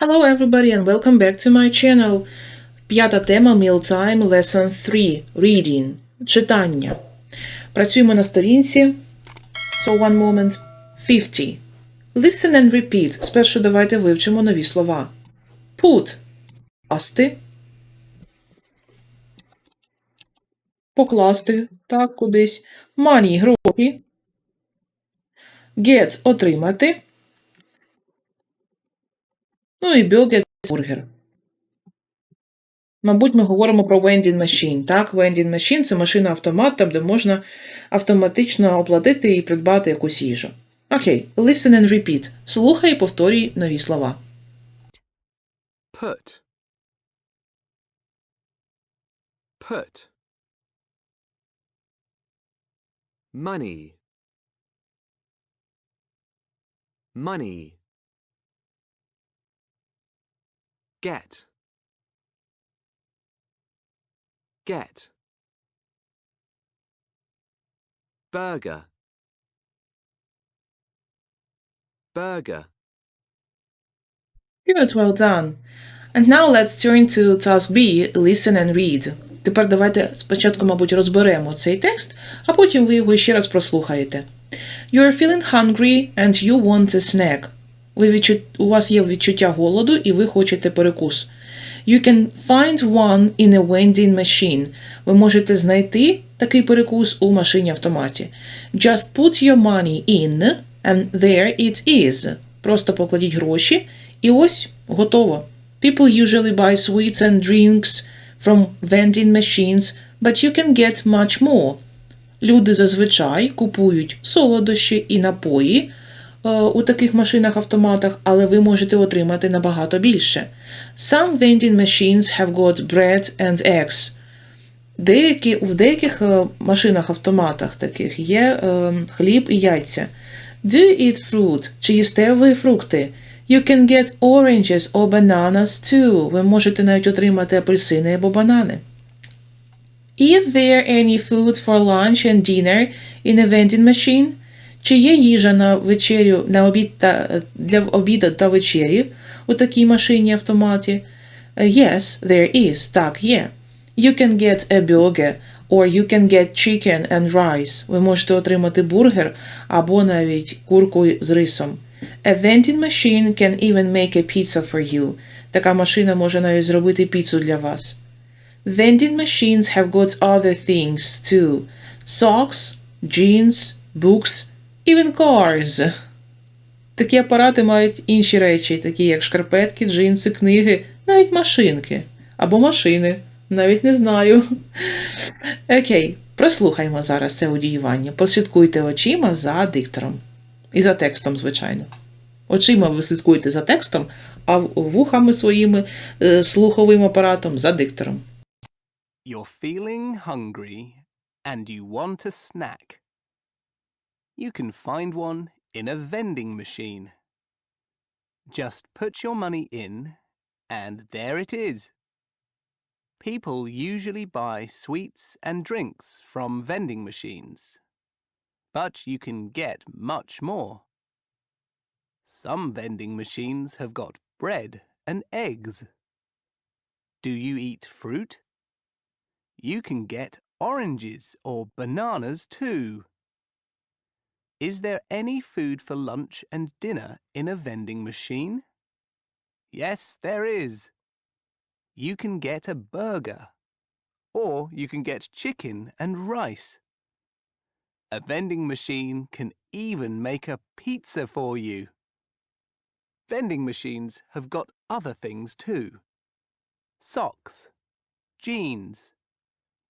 Hello everybody and welcome back to my channel. П'ята тема Mealtime Lesson 3 Reading. Читання. Працюємо на сторінці. So one moment. 50. Listen and repeat. Спершу давайте вивчимо нові слова. Put. Покласти. Покласти. Так, кудись. Money. Гроші. Get. Отримати. Ну і burger – бургер. Мабуть, ми говоримо про vending machine. Так, vending machine – це машина-автомат, там, де можна автоматично оплатити і придбати якусь їжу. Окей, listen and repeat. Слухай і повторюй нові слова. Put. Put. Money. Money. Get. Get. Burger. Burger. Good, well done. And now let's turn to task B, listen and read. Тепер давайте спочатку, мабуть, розберемо цей текст, а потім ви його ще раз прослухаєте. You are feeling hungry and you want a snack. Ви відчу... У вас є відчуття голоду і ви хочете перекус. You can find one in a vending machine. Ви можете знайти такий перекус у машині автоматі. Just put your money in and there it is. Просто покладіть гроші і ось готово. People usually buy sweets and drinks from vending machines, but you can get much more. Люди зазвичай купують солодощі і напої е, у таких машинах-автоматах, але ви можете отримати набагато більше. Some vending machines have got bread and eggs. Деякі, в деяких е, машинах-автоматах таких є е, хліб і яйця. Do eat fruit? Чи їсте ви фрукти? You can get oranges or bananas too. Ви можете навіть отримати апельсини або банани. Is there any food for lunch and dinner in a vending machine? Чи є їжа на вечерю, на обід та, для обіду та вечері у такій машині автоматі? Yes, there is. Так, є. You can get a burger or you can get chicken and rice. Ви можете отримати бургер або навіть курку з рисом. A vending machine can even make a pizza for you. Така машина може навіть зробити піцу для вас. Vending machines have got other things too. Socks, jeans, books, even cars. Такі апарати мають інші речі, такі як шкарпетки, джинси, книги, навіть машинки. Або машини. Навіть не знаю. Окей, прослухаймо зараз це одіювання. Прослідкуйте очима за диктором. І за текстом, звичайно. Очима ви слідкуєте за текстом, а вухами своїми е, слуховим апаратом за диктором. You're feeling hungry and you want a snack. You can find one in a vending machine. Just put your money in, and there it is. People usually buy sweets and drinks from vending machines, but you can get much more. Some vending machines have got bread and eggs. Do you eat fruit? You can get oranges or bananas too. Is there any food for lunch and dinner in a vending machine? Yes, there is. You can get a burger, or you can get chicken and rice. A vending machine can even make a pizza for you. Vending machines have got other things too socks, jeans,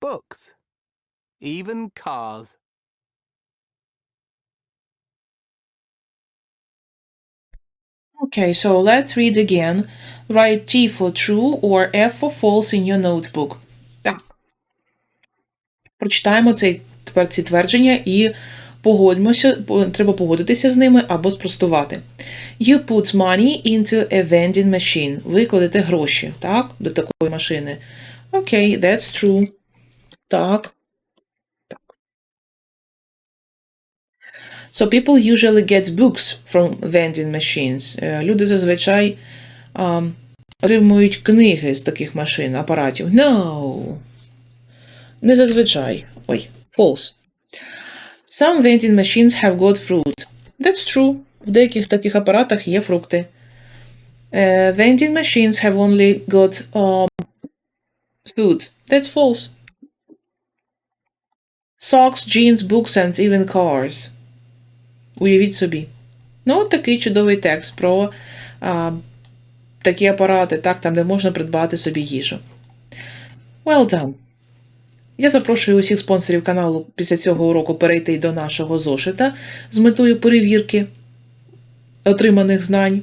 books, even cars. Okay, so let's read again. Write T for true or F for false in your notebook. Так. Прочитаємо цей, тепер ці твердження і погодьмося, треба погодитися з ними або спростувати. You put money into a vending machine. Ви кладете гроші, так, до такої машини. Окей, that's true. Так. Так. So people usually get books from vending machines. Е, Люди зазвичай um, отримують книги з таких машин, апаратів. No. Не зазвичай. Ой, false. Some vending machines have got fruit. That's true. В деяких таких апаратах є фрукти. Uh, vending machines have only got um, food. That's false. Socks, jeans, books and even cars. Уявіть собі. Ну, от такий чудовий текст про а, такі апарати, так, там, де можна придбати собі їжу. Well done. Я запрошую усіх спонсорів каналу після цього уроку перейти до нашого зошита з метою перевірки отриманих знань.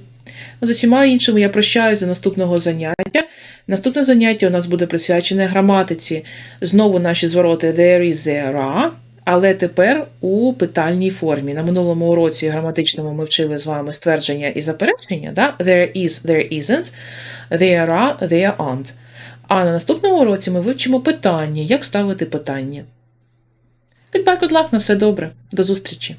З усіма іншими я прощаюся до наступного заняття. Наступне заняття у нас буде присвячене граматиці. Знову наші звороти there is, there are, але тепер у питальній формі. На минулому уроці граматичному ми вчили з вами ствердження і заперечення. Да? There is, there isn't, there are, there aren't. А на наступному уроці ми вивчимо питання, як ставити питання. Goodbye, good luck, на все добре. До зустрічі!